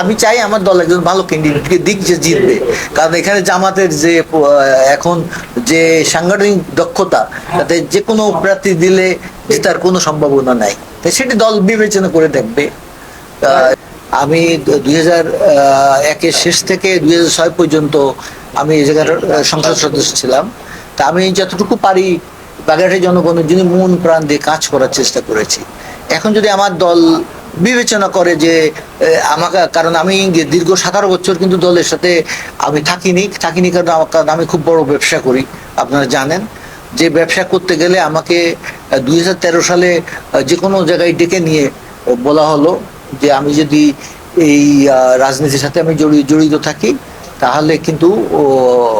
আমি চাই আমার দল একজন ভালো ক্যান্ডিডেটকে দিক যে জিতবে। কারণ এখানে জামাতের যে এখন যে সাংগঠনিক দক্ষতা, তাতে যে কোনো প্রার্থী দিলে জেতার কোনো সম্ভাবনা নাই। তাই সেটি দল বিবেচনা করে দেখবে। আমি দুই হাজার একের শেষ থেকে দুই ছয় পর্যন্ত আমি এই জায়গার সংসদ সদস্য ছিলাম। তা আমি যতটুকু পারি বাগেরহাটের জনগণের জন্য মন প্রাণ দিয়ে কাজ করার চেষ্টা করেছি। এখন যদি আমার দল বিবেচনা করে যে আমাকে, কারণ আমি দীর্ঘ সতেরো বছর কিন্তু দলের সাথে আমি থাকিনি থাকিনি কারণ আমার- কারণ আমি খুব বড় ব্যবসা করি, আপনারা জানেন। যে ব্যবসা করতে গেলে আমাকে দুই হাজার তেরো সালে যে কোনো জায়গায় ডেকে নিয়ে বলা হলো যে আমি যদি এই রাজনীতির সাথে আমি জড়ি- জড়িত থাকি, তাহলে কিন্তু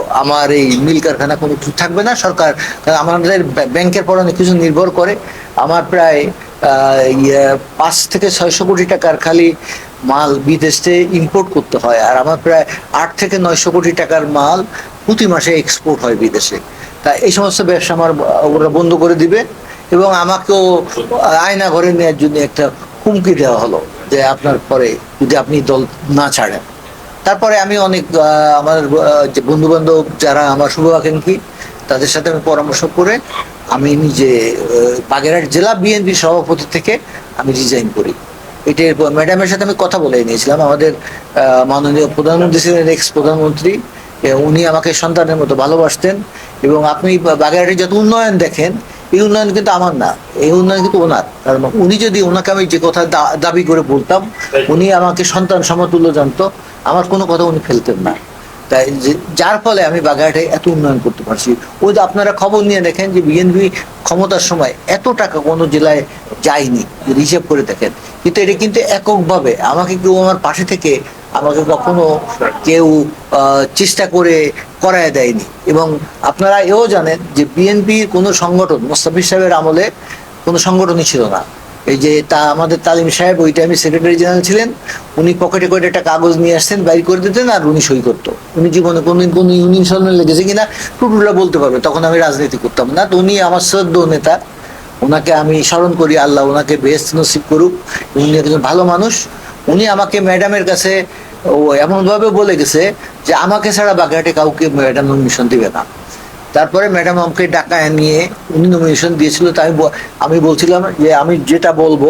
আমার এই মিল কারখানা কোনো কিছু থাকবে না। সরকার আমাদের ব্যাংকের পর অনেক কিছু নির্ভর করে। আমার প্রায় পাঁচ থেকে ছয়শো কোটি টাকার খালি মাল বিদেশে ইম্পোর্ট করতে হয়। আর আমার প্রায় আট থেকে নয়শো কোটি টাকার মাল প্রতি মাসে এক্সপোর্ট হয় বিদেশে। তা এই সমস্ত ব্যবসা আমার, ওরা বন্ধ করে দিবে এবং আমাকেও আয়না ঘরে নেওয়ার জন্য একটা হুমকি দেওয়া হলো যে আপনার পরে যদি আপনি দল না ছাড়েন। তারপরে আমি অনেক আমার যে বন্ধু বান্ধব যারা আমার শুভাকাঙ্ক্ষী তাদের সাথে আমি পরামর্শ করে আমি নিজে বাগেরহাট জেলা বিএনপি সভাপতি থেকে আমি রিজাইন করি। এটা এরপর ম্যাডামের সাথে আমি কথা বলে নিয়েছিলাম। আমাদের মাননীয় প্রধানমন্ত্রী ছিলেন এক্স প্রধানমন্ত্রী উনি আমাকে সন্তানের মতো ভালোবাসতেন এবং আপনি বা- বাগেরহাটের যত উন্নয়ন দেখেন এই উন্নয়ন কিন্তু আমার না। এই উন্নয়ন কিন্তু ওনার। কারণ উনি যদি ওনাকে আমি যে কথা দাবি করে বলতাম উনি আমাকে সন্তান সমতুল্য জানতো। আমার কোনো কথা উনি ফেলতেন না। তাই যার ফলে আমি বাগেরহাটে এত উন্নয়ন করতে পারছি। ওই আপনারা খবর নিয়ে দেখেন যে বিএনপি ক্ষমতার সময় এত টাকা কোনো জেলায় যায়নি হিসেব করে দেখেন। কিন্তু এটা কিন্তু এককভাবে। আমাকে কেউ আমার পাশে থেকে আমাকে কখনো কেউ চেষ্টা করে করায় দেয়নি। এবং আপনারা এও জানেন যে বিএনপির কোনো সংগঠন, মোস্তাফিজ সাহেবের আমলে কোনো সংগঠনই ছিল না। এই যে তা আমাদের তালিম সাহেব, ওই টাইমে সেক্রেটারি জেনারেল ছিলেন, উনি পকেটে করে একটা কাগজ নিয়ে আসতেন, বাইর করে দিতেন আর উনি সই করতো। উনি জীবনে কোনদিন কোনো ইউনিয়ন সন্মান লেগেছে কিনা টুটুলা বলতে পারবে, তখন আমি রাজনীতি করতাম না। তো উনি আমার শ্রদ্ধ নেতা, ওনাকে আমি স্মরণ করি, আল্লাহ ওনাকে বেস্ট নসিব করুক, উনি একজন ভালো মানুষ। উনি আমাকে ম্যাডামের কাছে ও এমনভাবে বলে গেছে যে, আমাকে ছাড়া বাগেরহাটে কাউকে ম্যাডাম নমিনেশন দিবে না। তারপরে ম্যাডাম আমাকে ডাকায় নিয়ে উনি নমিনেশন দিয়েছিল, তাই আমি বলছিলাম যে আমি যেটা বলব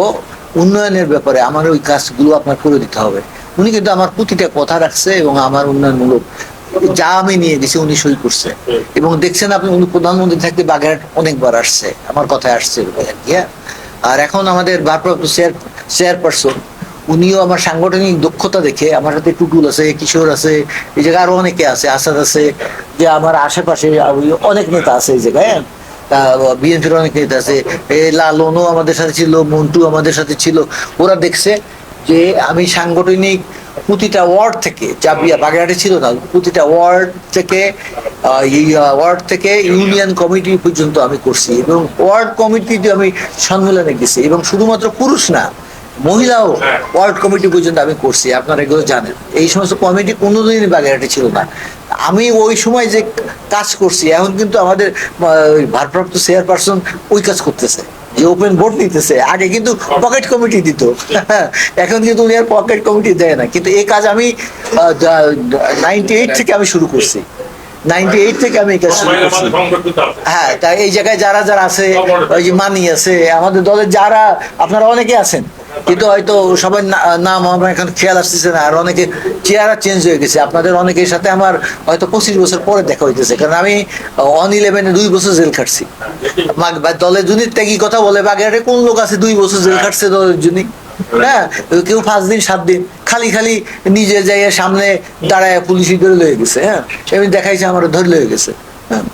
উন্নয়নের ব্যাপারে আমার ওই কাজগুলো আপনার করে দিতে হবে। উনি কিন্তু আমার প্রতিটা কথা রাখছে এবং আমার উন্নয়নমূলক যা আমি নিয়ে গেছি উনি সই করছে। এবং দেখছেন আপনি উনি প্রধানমন্ত্রী থাকতে বাগেরহাট অনেকবার আসছে, আমার কথায় আসছে আর হ্যাঁ। আর এখন আমাদের ভারপ্রাপ্ত চেয়ার চেয়ারপারসন উনিও আমার সাংগঠনিক দক্ষতা দেখে, আমার সাথে টুটুল আছে, কিশোর আছে, এই জায়গায় আরও অনেকে আছে, আসাদ আছে, যে আমার আশেপাশে অনেক নেতা আছে এই জায়গায় হ্যাঁ? বিএনপির অনেক নেতা আছে লালনও আমাদের সাথে ছিল, মন্টু আমাদের সাথে ছিল, ওরা দেখছে যে আমি সাংগঠনিক প্রতিটা ওয়ার্ড থেকে যা বিয়া বাগেরহাটে ছিল না, প্রতিটা ওয়ার্ড থেকে এই ওয়ার্ড থেকে ইউনিয়ন কমিটি পর্যন্ত আমি করছি এবং ওয়ার্ড কমিটিতে আমি সম্মেলনে গেছি এবং শুধুমাত্র পুরুষ না মহিলাও ওয়ার্ড কমিটি পর্যন্ত আমি করছি আপনারা এগুলো জানেন। এই সমস্ত কমিটি কোনোদিনই বাগেরহাটে ছিল না। আমি ওই সময় যে কাজ করছি এখন কিন্তু আমাদের ভারপ্রাপ্ত চেয়ারপারসন ওই কাজ করতেছে যে ওপেন বোর্ড নিতেছে। আগে কিন্তু পকেট কমিটি দিত। এখন কিন্তু উনি আর পকেট কমিটি দেয় না। কিন্তু এই কাজ আমি নাইনটি এইট থেকে আমি শুরু করছি। নাইনটি এইট থেকে আমি এই কাজ শুরু করছি। হ্যাঁ তাই এই জায়গায় যারা যারা আছে ওই যে মানি আছে আমাদের দলের যারা আপনারা অনেকে আছেন। কিন্তু হয়তো সবাই নাম আমার এখন খেয়াল আসতেছে না আর অনেকে চেহারা চেঞ্জ হয়ে গেছে। আপনাদের অনেকের সাথে আমার হয়তো পঁচিশ বছর পরে দেখা হইতেছে কারণ আমি অন ইলেভেনে দুই বছর জেল খাটছি। বা দলের ত্যাগী কথা বলে বাগেরহাটে কোন লোক আছে দুই বছর জেল খাটছে দলের জন্য হ্যাঁ কেউ পাঁচ দিন সাত দিন খালি খালি নিজে যাই সামনে দাঁড়ায় পুলিশি ধরে লয়ে গেছে হ্যাঁ। সেমনি দেখাইছে আমার ধরে লয়ে গেছে হ্যাঁ।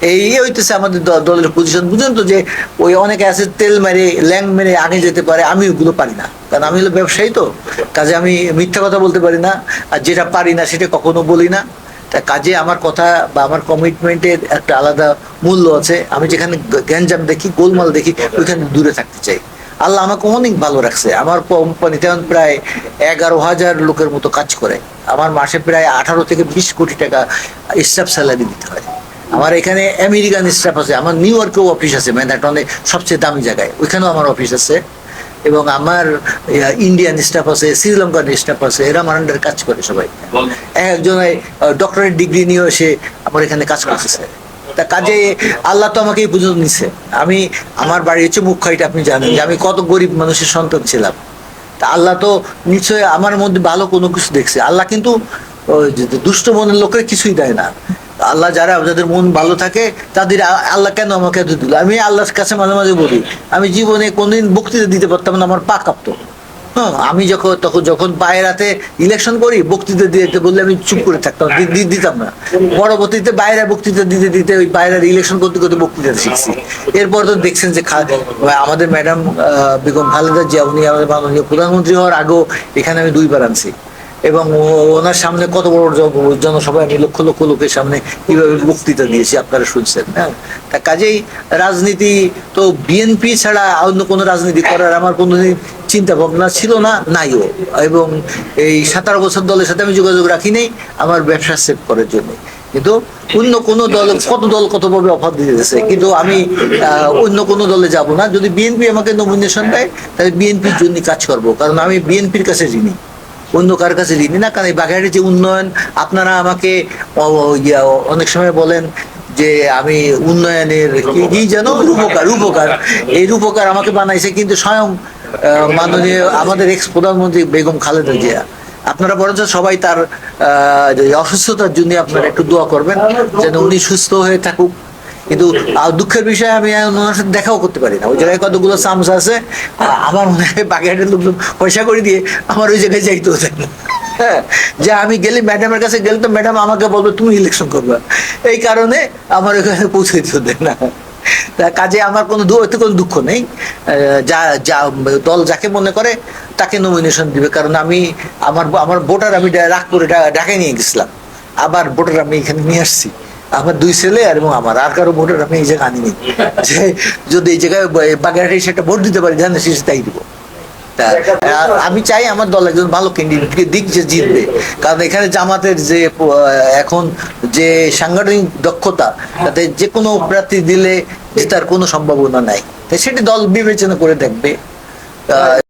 এই হইতেছে আমাদের দলের পজিশন বুঝুন তো যে ওই অনেকে আছে তেল মেরে, ল্যাং মেরে আগে যেতে পারে, আমি ওগুলো পারি না। কারণ আমি হলো ব্যবসায়ী তো। কাজে আমি মিথ্যা কথা বলতে পারি না। আর যেটা পারি না সেটা কখনো বলি না। তা কাজে আমার কথা বা আমার কমিটমেন্টের একটা আলাদা মূল্য আছে। আমি যেখানে গ্যাঞ্জাম দেখি, গোলমাল দেখি, ওইখানে দূরে থাকতে চাই। আল্লাহ আমাকে অনেক ভালো রাখছে। আমার কোম্পানিতে প্রায় এগারো হাজার লোকের মতো কাজ করে। আমার মাসে প্রায় আঠারো থেকে বিশ কোটি টাকা স্টাফ স্যালারি দিতে হয়। আমার এখানে আমেরিকান স্টাফ আছে আমার নিউ ইয়র্কেও অফিস আছে ম্যানহাটনে সবচেয়ে দামি জায়গায় ওইখানেও আমার অফিস আছে। এবং আমার ইন্ডিয়ান স্টাফ আছে শ্রীলঙ্কান স্টাফ আছে এরা আমার আন্ডারে কাজ করে সবাই। একজন ডক্টরেট ডিগ্রি নিয়ে এসে আমার এখানে কাজ করতেছে। তা কাজে আল্লাহ তো আমাকে এই পর্যন্ত নিছে আমি আমার বাড়ি হচ্ছে মুখ্যাইটা আপনি জানেন যে আমি কত গরিব মানুষের সন্তান ছিলাম। তা আল্লাহ তো নিশ্চয়ই আমার মধ্যে ভালো কোনো কিছু দেখছে। আল্লাহ কিন্তু দুষ্ট মনের লোকের কিছুই দেয় না। আল্লাহ যারা যাদের মন ভালো থাকে, তাদের আল্লাহ কেন আমাকে এত দিল? আমি আল্লাহর কাছে মাঝে মাঝে বলি, আমি জীবনে কোনদিন বক্তৃতা দিতে পারতাম না, আমার পা কাঁপতো। হ্যাঁ আমি যখন তখন যখন পায়ের হাতে ইলেকশন করি, বক্তৃতা দিতে বললে আমি চুপ করে থাকতাম দিতাম না। পরবর্তীতে বাইরে বক্তৃতা দিতে দিতে ওই বাইরের ইলেকশন করতে করতে বক্তৃতা শিখছি। এরপর তো দেখছেন যে আমাদের ম্যাডাম বেগম খালেদা জিয়া, উনি আমাদের মাননীয় প্রধানমন্ত্রী হওয়ার আগেও এখানে আমি দুইবার আনছি। এবং ওনার সামনে কত বড় জনসভায় আমি লক্ষ লক্ষ লোকের সামনে কীভাবে বক্তৃতা দিয়েছি, আপনারা শুনছেন হ্যাঁ? তা কাজেই রাজনীতি তো বিএনপি ছাড়া অন্য কোনো রাজনীতি করার আমার কোনোদিন চিন্তা ভাবনা ছিল না নাইও এবং এই সাতারো বছর দলের সাথে আমি যোগাযোগ রাখি নেই, আমার ব্যবসা সেভ করার জন্য। কিন্তু অন্য কোনো দল, কত দল কতভাবে অফার দিতেছে কিন্তু আমি অন্য কোনো দলে যাব না। যদি বিএনপি আমাকে নমিনেশন দেয়, তাহলে বিএনপির জন্য কাজ করব, কারণ আমি বিএনপির কাছে ঋণী অন্য কার কাছে ঋণী না কারণ এই বাগেরহাটের যে উন্নয়ন আপনারা আমাকে অনেক সময় বলেন যে আমি উন্নয়নের কি যেন রূপকার রূপকার। এই রূপকার আমাকে বানাইছে কিন্তু স্বয়ং মাননীয় আমাদের এক্স প্রধানমন্ত্রী বেগম খালেদা জিয়া। আপনারা বরঞ্চ সবাই তার আহ, অসুস্থতার জন্য আপনারা একটু দোয়া করবেন যেন উনি সুস্থ হয়ে থাকুক। কিন্তু দুঃখের বিষয়ে, আমি ওনার সাথে দেখাও করতে পারি না। ওই জায়গায় কতগুলো চামচ আছে আমার মনে হয় বাগেরহাটের লোকজন পয়সা করে দিয়ে আমার ওই জায়গায় যাইতে দেয় না। হ্যাঁ যে আমি গেলে ম্যাডামের কাছে গেলে তো ম্যাডাম আমাকে বলবে, তুমি ইলেকশন করবে। এই কারণে আমার ওখানে পৌঁছে দিতে দেয় না। কাজে আমার কোনো কোনো দুঃখ নেই। যা যা, দল যাকে মনে করে, তাকে নমিনেশন দিবে। কারণ আমি, আমার আমার ভোটার আমি রাগ করে ডা- ঢাকায় নিয়ে গেছিলাম। আবার ভোটার আমি এখানে নিয়ে আসছি। আমার দুই ছেলে আর এবং আমার। আর কারও ভোটার আমি এই জায়গায় আনিনি। যে যদি এই জায়গায় বাগেরহাটে সেটা ভোট দিতে পারি, জানে শেষে তাই দিব। আমি চাই আমার দল একজন ভালো ক্যান্ডিডেটকে দিক, যে জিতবে। কারণ এখানে জামাতের যে এখন যে সাংগঠনিক দক্ষতা, তাতে যে কোনো প্রার্থী দিলে জেতার কোনো সম্ভাবনা নাই। তাই সেটি দল বিবেচনা করে দেখবে।